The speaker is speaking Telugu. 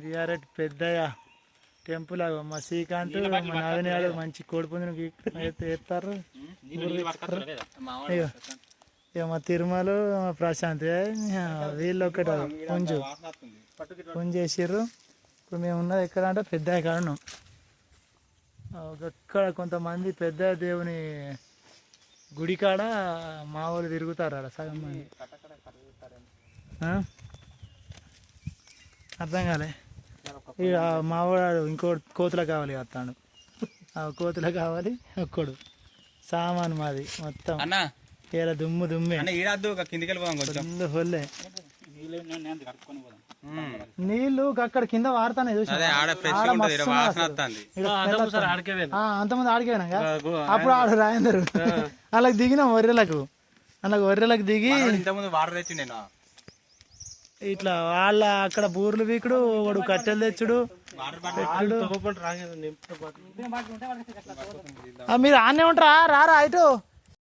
విఆర్ఎట్ పెద్దయ్య టెంపుల్ అగో మా శ్రీకాంత్ మా నవీన్ గారు మంచి కోడిపుంజును ఎత్తారు. ఇగో. ఇక మా తిరుమల మా ప్రశాంత్ వీళ్ళు ఒకటి పుంజు. పుంజు చేసిర్రు ఇప్పుడు మేము ఉన్నది ఎక్కడ అంటే పెద్ద కారణం అక్కడ కొంతమంది పెద్ద దేవుని గుడి కాడ మా వాళ్ళు తిరుగుతారు ఆడ సగం మంది? అర్థం కాలే. ఇక మా వాడు ఇంకో కోతుల కావాలి వస్తాడు. ఆ కోతుల కావాలి ఒక్కడు. సామాన్ మాది మొత్తం. అన్న. ఇలా దుమ్ము దుమ్మే. అన్న ఈడద్దు ఒక కిందికి నీళ్ళు అక్కడ కింద వాడతానే చూసి అదే ఆడ ఫ్రెష్ ఉంటది ఈడ వాసన వస్తుంది. ఒకసారి ఆడికే పోయినా. అంతమంది ఆడిపోయినాక అప్పుడు ఆడు రాయందరు. అలాగ దిగినాం వర్రెలకు అలాగ వర్రెలకు దిగి ఇంతకుముందు వాటర్ తెచ్చి నేను. ఇట్లా వాళ్ళ అక్కడ బూర్లు వీకుడు వాడు కట్టెలు తెచ్చుడు. మీరు ఆనే ఉంటారా? రారా ఇటు.